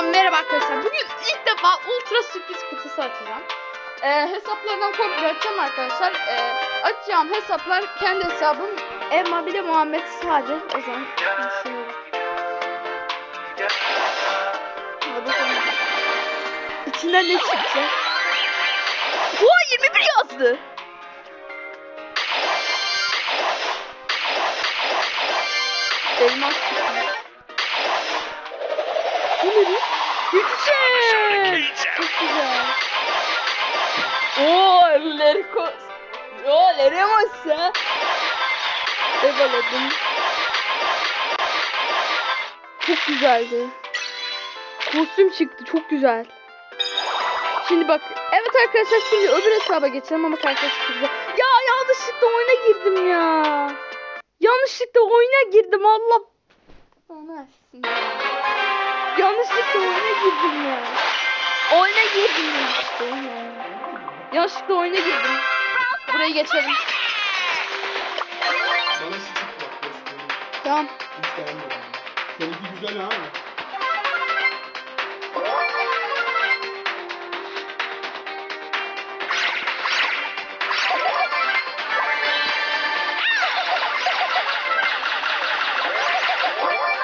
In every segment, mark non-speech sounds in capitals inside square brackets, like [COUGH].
Tekrardan merhaba arkadaşlar. Bugün ilk defa ultra sürpriz kutusu açacağım. Ee, hesaplardan komple açacağım arkadaşlar. Ee, açacağım hesaplar kendi hesabım. Emma bir de Muhammed Sade. O zaman bakalım. İçinden ne çıkacak? Oo 21 yazdı. Elmas çıktı. Bu ne? Güzel. Çok güzel. Oo, Lerikos. Oo, Leremos ya. Devaladım. Çok güzeldi. Kostüm çıktı. Çok güzel. Şimdi bak. Evet arkadaşlar şimdi öbür hesaba geçelim ama karşılaştık. Ya yanlışlıkla oyuna girdim ya. Yanlışlıkla oyuna girdim Allah. Ana Yanlışlıkla oyuna girdim ya. Oyuna girdim ya. Yanlışlıkla oyuna girdim. Burayı geçelim. Bana stick bak göstereyim. Tamam. Hiç beğenmedim. Seninki güzel ha.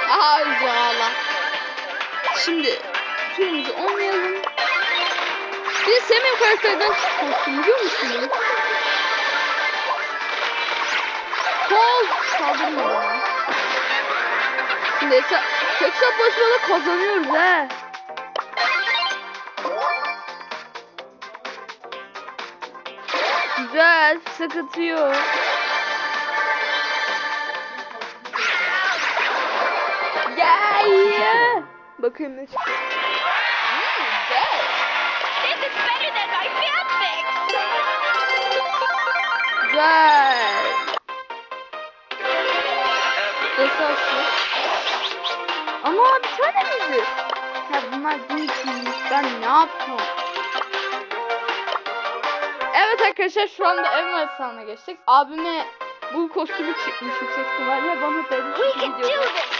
Aha valla. Şimdi turumuzu oynayalım. Bir de sevmem karakterden çıkmıştım biliyor musunuz? Kol saldırma bana. Şimdi hesap, tek hesaplaşmada kazanıyoruz he. Güzel, sıkıntı yok. Gel. Bakayım ne çıktı. Hmm, güzel. This is better than my fanfic! Güzel. Esaslı. Ama bir tane miydi? Ya bunlar değilmiş. Ben ne yaptım? Evet arkadaşlar şu anda ev maçlarına geçtik. Abime bu kostümü çıkmış yüksek ihtimalle bana da We can do this!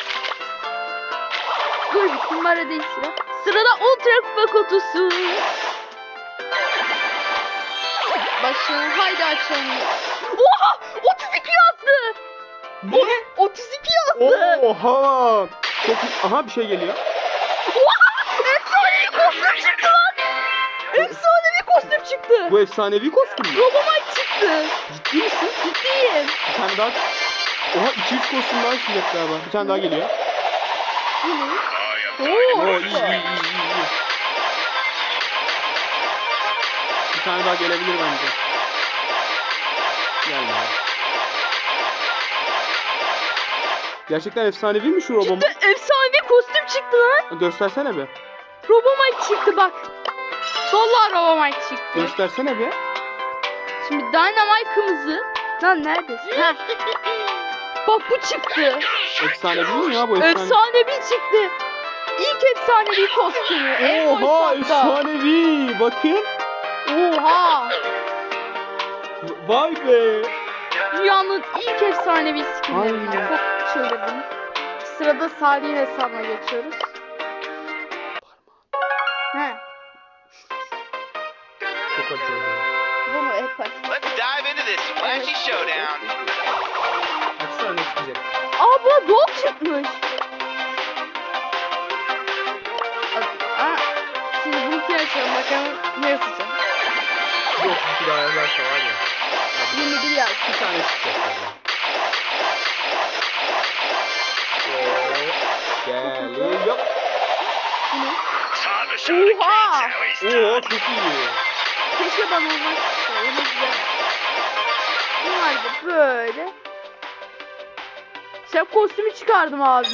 Dur numara değil sıra. Sırada ultra kupa kutusu. Başlayalım haydi açalım. Oha 32 yazdı. Ne? O- 32 yazdı. Oha! Çok Aha bir şey geliyor. Oha efsanevi kostüm çıktı lan. Efsanevi kostüm çıktı. Bu efsanevi kostüm mü? Robomite çıktı. Ciddi misin? Ciddiyim. Bir tane daha. Oha 200 kostüm daha çıkacak galiba. Bir tane daha geliyor. Bu ne? Oo, Oo iyi iyi iyi iyi. Bir tane daha gelebilir bence. Gel ya. Gerçekten efsanevi mi şu robom? Cidden efsanevi kostüm çıktı lan. Göstersene bir. Robomite çıktı bak. Vallahi Robomite çıktı. Göstersene bir. Şimdi Dynamite kırmızı. Lan neredesin? Ha. [LAUGHS] Bak bu çıktı. Efsanevi mi ya bu efsane? Efsanevi çıktı. İlk efsanevi kostümü. En Oha boy efsanevi. Bakın. Oha. Vay be. Dünyanın ilk efsanevi skinlerinden. Aynen. Çok çıldırdım. Sırada Salih'in hesabına geçiyoruz. He. Çok acıyor. Bunu hep aç. Let's dive into this flashy showdown. Çıkacak? Aa bu dog çıkmış. Bunu açalım bakalım ne yazacağım. Bu 32 daha yazarsa var ya. Hadi. 21 yaz. Bir tane çıkacak. Oo, Geliyor. Bu Oha! done. çok iyi. Keşke ben olmak güzel. Bunlar da böyle. Şef kostümü çıkardım abi.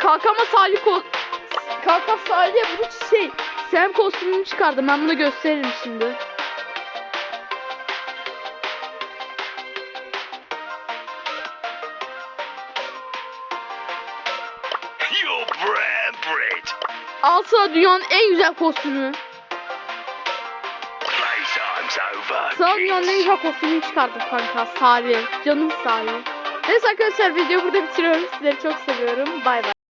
Kalkama Salih ko... Kalkam Salih'e bu şey... Sam kostümünü çıkardım. Ben bunu gösteririm şimdi. You're brand brit. Al sana dünyanın en güzel kostümü. Sana dünyanın en güzel kostümünü çıkardım kanka. Salih. Canım Salih. Neyse arkadaşlar videoyu burada bitiriyorum. Sizleri çok seviyorum. Bay bay.